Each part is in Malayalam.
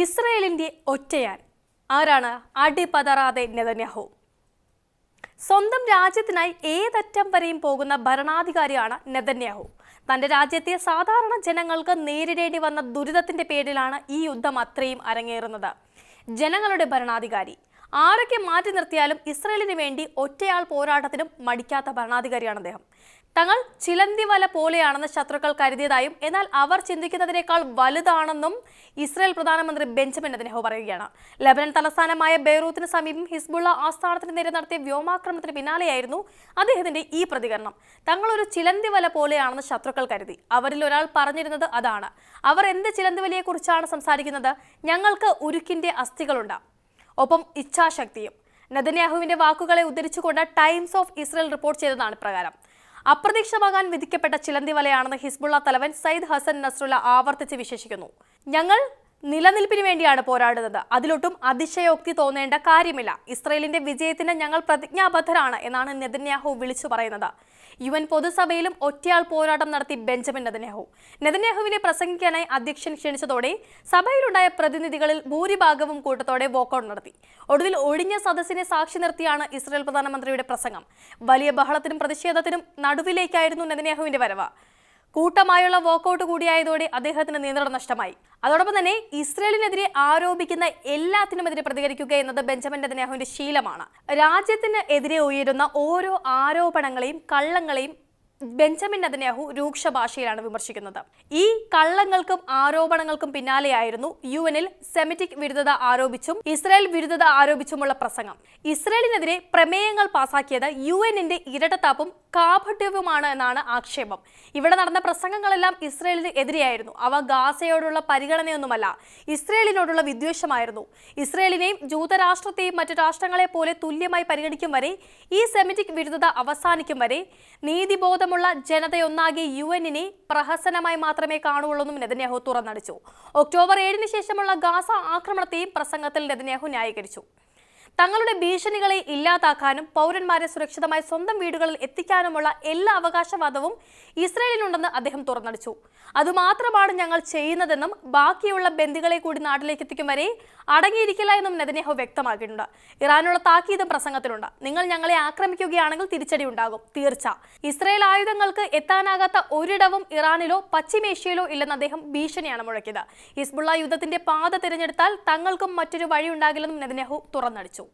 ഇസ്രയേലിന്റെ ഒറ്റയാൻ ആരാണ്? അടിപതറാതെ നെതന്യാഹു. സ്വന്തം രാജ്യത്തിനായി ഏതറ്റം വരെയും പോകുന്ന ഭരണാധികാരിയാണ് നെതന്യാഹു. തന്റെ രാജ്യത്തെ സാധാരണ ജനങ്ങൾക്ക് നേരിടേണ്ടി വന്ന ദുരിതത്തിന്റെ പേരിലാണ് ഈ യുദ്ധം അത്രയും അരങ്ങേറുന്നത്. ജനങ്ങളുടെ ഭരണാധികാരി. ആരൊക്കെ മാറ്റി നിർത്തിയാലും ഇസ്രയേലിന് വേണ്ടി ഒറ്റയാൾ പോരാട്ടത്തിനും മടിക്കാത്ത ഭരണാധികാരിയാണ് അദ്ദേഹം. തങ്ങൾ ചിലന്തി വല പോലെയാണെന്ന് ശത്രുക്കൾ കരുതിയതായും എന്നാൽ അവർ ചിന്തിക്കുന്നതിനേക്കാൾ വലുതാണെന്നും ഇസ്രായേൽ പ്രധാനമന്ത്രി ബെഞ്ചമിൻ നെതന്യാഹു പറയുകയാണ്. ലബനൻ തലസ്ഥാനമായ ബെയ്റൂത്തിന് സമീപം ഹിസ്ബുള്ള ആസ്ഥാനത്തിന് നേരെ നടത്തിയ വ്യോമാക്രമണത്തിന് പിന്നാലെയായിരുന്നു അദ്ദേഹത്തിന്റെ ഈ പ്രതികരണം. തങ്ങൾ ഒരു ചിലന്തി വല പോലെയാണെന്ന് ശത്രുക്കൾ കരുതി. അവരിൽ ഒരാൾ പറഞ്ഞിരുന്നത് അതാണ്. അവർ എന്ത് ചിലന്തി വലയെക്കുറിച്ചാണ് സംസാരിക്കുന്നത്? ഞങ്ങൾക്ക് ഉരുക്കിന്റെ അസ്ഥികളുണ്ട്. ഒപ്പം ഇച്ഛാശക്തിയും. നെതന്യാഹുവിന്റെ വാക്കുകളെ ഉദ്ധരിച്ചുകൊണ്ട് ടൈംസ് ഓഫ് ഇസ്രയേൽ റിപ്പോർട്ട് ചെയ്തതാണ് പ്രകാരം. അപ്രത്യക്ഷമാകാൻ വിധിക്കപ്പെട്ട ചിലന്തി വലയാണെന്ന് ഹിസ്ബുള്ള തലവൻ സയ്യിദ് ഹസൻ നസ്രുല്ല ആവർത്തിച്ച് വിശേഷിക്കുന്നു. ഞങ്ങൾ നിലനിൽപ്പിന് വേണ്ടിയാണ് പോരാടുന്നത്. അതിലൊട്ടും അതിശയോക്തി തോന്നേണ്ട കാര്യമില്ല. ഇസ്രയേലിന്റെ വിജയത്തിന് ഞങ്ങൾ പ്രതിജ്ഞാബദ്ധരാണ് എന്നാണ് നെതന്യാഹു വിളിച്ചു പറയുന്നത്. യു എൻ പൊതുസഭയിലും ഒറ്റയാൾ പോരാട്ടം നടത്തി ബെഞ്ചമിൻ നെതന്യാഹു. നെതന്യാഹുവിനെ പ്രസംഗിക്കാനായി അധ്യക്ഷൻ ക്ഷണിച്ചതോടെ സഭയിലുണ്ടായ പ്രതിനിധികളിൽ ഭൂരിഭാഗവും കൂട്ടത്തോടെ വോക്കൌട്ട് നടത്തി. ഒടുവിൽ ഒഴിഞ്ഞ സദസ്സിനെ സാക്ഷി നിർത്തിയാണ് ഇസ്രയേൽ പ്രധാനമന്ത്രിയുടെ പ്രസംഗം. വലിയ ബഹളത്തിനും പ്രതിഷേധത്തിനും നടുവിലേക്കായിരുന്നു നെതന്യാഹുവിന്റെ വരവ്. കൂട്ടമായുള്ള വോക്കൌട്ട് കൂടിയായതോടെ അദ്ദേഹത്തിന് നിയന്ത്രണം നഷ്ടമായി. അതോടൊപ്പം തന്നെ ഇസ്രയേലിനെതിരെ ആരോപിക്കുന്ന എല്ലാത്തിനുമെതിരെ പ്രതികരിക്കുക എന്നത് ബെഞ്ചമിൻ നെതന്യാഹുവിന്റെ ശീലമാണ്. രാജ്യത്തിന് എതിരെ ഉയരുന്ന ഓരോ ആരോപണങ്ങളെയും കള്ളങ്ങളെയും ബെഞ്ചമിൻ നെതന്യാഹു രൂക്ഷ ഭാഷയിലാണ് വിമർശിക്കുന്നത്. ഈ കള്ളങ്ങൾക്കും ആരോപണങ്ങൾക്കും പിന്നാലെയായിരുന്നു യു എനിൽ സെമിറ്റിക് വിരുദ്ധത ആരോപിച്ചും ഇസ്രായേൽ വിരുദ്ധത ആരോപിച്ചുമുള്ള പ്രസംഗം. ഇസ്രായേലിനെതിരെ പ്രമേയങ്ങൾ പാസാക്കിയത് യു എന്നിന്റെ ഇരട്ടത്താപ്പും കാപട്യവുമാണ് എന്നാണ് ആക്ഷേപം. ഇവിടെ നടന്ന പ്രസംഗങ്ങളെല്ലാം ഇസ്രയേലിന് എതിരെയായിരുന്നു. അവ ഗാസയോടുള്ള പരിഗണനയൊന്നുമല്ല ഇസ്രായേലിനോടുള്ള വിദ്വേഷമായിരുന്നു. ഇസ്രായേലിനെയും ജൂതരാഷ്ട്രത്തെയും മറ്റു രാഷ്ട്രങ്ങളെ പോലെ തുല്യമായി പരിഗണിക്കും വരെ ഈ സെമിറ്റിക് വിരുദ്ധത അവസാനിക്കും വരെ നീതിബോധമുള്ള ജനതയൊന്നാകെ യു എന്നിനെ പ്രഹസനമായി മാത്രമേ കാണുള്ളൂന്നും നെതന്യാഹു തുറന്നടിച്ചു. ഒക്ടോബർ ഏഴിന് ശേഷമുള്ള ഗാസ ആക്രമണത്തെയും പ്രസംഗത്തിൽ നെതന്യാഹു ന്യായീകരിച്ചു. തങ്ങളുടെ ഭീഷണികളെ ഇല്ലാതാക്കാനും പൗരന്മാരെ സുരക്ഷിതമായി സ്വന്തം വീടുകളിൽ എത്തിക്കാനുമുള്ള എല്ലാ അവകാശവാദവും ഇസ്രയേലിനുണ്ടെന്ന് അദ്ദേഹം തുറന്നടിച്ചു. അതുമാത്രമാണ് ഞങ്ങൾ ചെയ്യുന്നതെന്നും ബാക്കിയുള്ള ബന്ദികളെ കൂടി നാട്ടിലേക്ക് എത്തിക്കും വരെ അടങ്ങിയിരിക്കില്ല എന്നും നെതന്യാഹു വ്യക്തമാക്കിയിട്ടുണ്ട്. ഇറാനുള്ള താക്കീതും പ്രസംഗത്തിലുണ്ട്. നിങ്ങൾ ഞങ്ങളെ ആക്രമിക്കുകയാണെങ്കിൽ തിരിച്ചടി ഉണ്ടാകും. തീർച്ച. ഇസ്രയേൽ ആയുധങ്ങൾക്ക് എത്താനാകാത്ത ഒരിടവും ഇറാനിലോ പശ്ചിമേഷ്യയിലോ ഇല്ലെന്ന് അദ്ദേഹം ഭീഷണിയാണ് മുഴക്കിയത്. ഹിസ്ബുള്ള യുദ്ധത്തിന്റെ പാത തിരഞ്ഞെടുത്താൽ തങ്ങൾക്കും മറ്റൊരു വഴിയുണ്ടാകില്ലെന്നും നെതന്യാഹു തുറന്നടിച്ചു.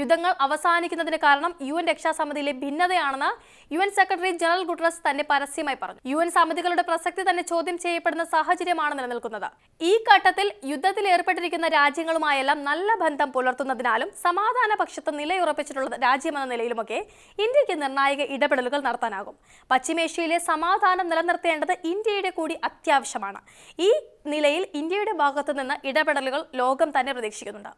യുദ്ധങ്ങൾ അവസാനിക്കുന്നതിന് കാരണം യു എൻ രക്ഷാസമിതിയിലെ ഭിന്നതയാണെന്ന് U N secretary general Guterres തന്നെ പരസ്യമായി പറഞ്ഞു. യു എൻ സമിതികളുടെ പ്രസക്തി തന്നെ ചോദ്യം ചെയ്യപ്പെടുന്ന സാഹചര്യമാണ് നിലനിൽക്കുന്നത്. ഈ ഘട്ടത്തിൽ യുദ്ധത്തിൽ ഏർപ്പെട്ടിരിക്കുന്ന രാജ്യങ്ങളുമായെല്ലാം നല്ല ബന്ധം പുലർത്തുന്നതിനാലും സമാധാന പക്ഷത്ത് നിലയുറപ്പിച്ചിട്ടുള്ള രാജ്യമെന്ന നിലയിലുമൊക്കെ ഇന്ത്യയ്ക്ക് നിർണായക ഇടപെടലുകൾ നടത്താനാകും. പശ്ചിമേഷ്യയിലെ സമാധാനം നിലനിർത്തേണ്ടത് ഇന്ത്യയുടെ കൂടി അത്യാവശ്യമാണ്. ഈ നിലയിൽ ഇന്ത്യയുടെ ഭാഗത്തു നിന്ന് ഇടപെടലുകൾ ലോകം തന്നെ പ്രതീക്ഷിക്കുന്നുണ്ട്.